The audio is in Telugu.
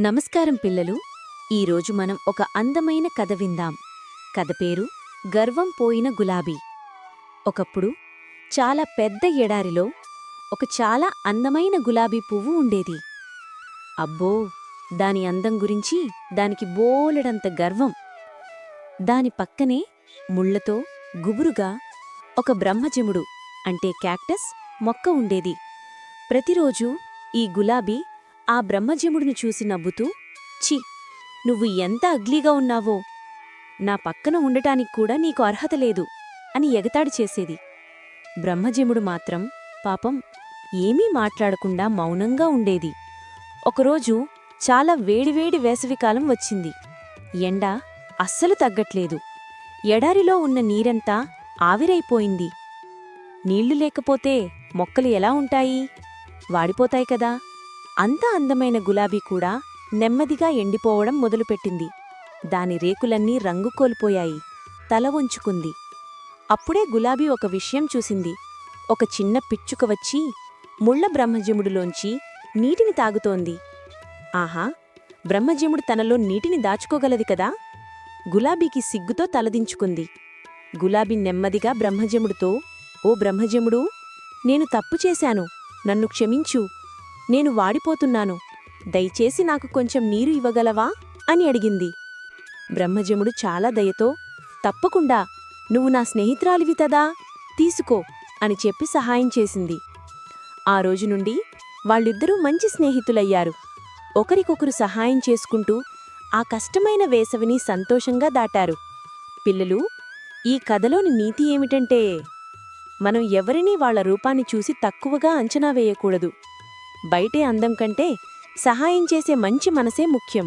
నమస్కారం పిల్లలు. ఈరోజు మనం ఒక అందమైన కథ విందాం. కథ పేరు గర్వం పోయిన గులాబీ. ఒకప్పుడు చాలా పెద్ద ఎడారిలో ఒక చాలా అందమైన గులాబీ పువ్వు ఉండేది. అబ్బో! దాని అందం గురించి దానికి బోలెడంత గర్వం. దాని పక్కనే ముళ్ళతో గుబురుగా ఒక బ్రహ్మజముడు అంటే క్యాక్టస్ మొక్క ఉండేది. ప్రతిరోజూ ఈ గులాబీ ఆ బ్రహ్మజముడిని చూసి నవ్వుతూ చి నువ్వు ఎంత అగ్లీగా ఉన్నావో. నా పక్కన ఉండటానికి కూడా నీకు అర్హత లేదు అని ఎగతాడి చేసేది. బ్రహ్మజముడు మాత్రం పాపం ఏమీ మాట్లాడకుండా మౌనంగా ఉండేది. ఒకరోజు చాలా వేడివేడి వేసవికాలం వచ్చింది. ఎండ అస్సలు తగ్గట్లేదు. ఎడారిలో ఉన్న నీరంతా ఆవిరైపోయింది. నీళ్ళు లేకపోతే మొక్కలు ఎలా ఉంటాయి? వాడిపోతాయి కదా. అంత అందమైన గులాబీ కూడా నెమ్మదిగా ఎండిపోవడం మొదలుపెట్టింది. దాని రేకులన్నీ రంగు కోల్పోయాయి. తల వంచుకుంది. అప్పుడే గులాబీ ఒక విషయం చూసింది. ఒక చిన్న పిచ్చుక వచ్చి ముళ్ళ బ్రహ్మజముడిలోంచి నీటిని తాగుతోంది. ఆహా! బ్రహ్మజముడు తనలో నీటిని దాచుకోగలది కదా? గులాబీకి సిగ్గుతో తలదించుకుంది. గులాబీ నెమ్మదిగా బ్రహ్మజముడితో ఓ బ్రహ్మజముడు నేను తప్పు చేశాను. నన్ను క్షమించు. నేను వాడిపోతున్నాను. దయచేసి నాకు కొంచెం నీరు ఇవ్వగలవా? అని అడిగింది. బ్రహ్మజముడు చాలా దయతో తప్పకుండా నువ్వు నా స్నేహితురాలివి తదా? తీసుకో అని చెప్పి సహాయం చేసింది. ఆ రోజు నుండి వాళ్ళిద్దరూ మంచి స్నేహితులయ్యారు. ఒకరికొకరు సహాయం చేసుకుంటూ ఆ కష్టమైన వేసవిని సంతోషంగా దాటారు. పిల్లలు ఈ కథలోని నీతి ఏమిటంటే మనం ఎవరినీ వాళ్ళ రూపాన్ని చూసి తక్కువగా అంచనా వేయకూడదు. బయటే అందం కంటే సహాయం చేసే మంచి మనసే ముఖ్యం.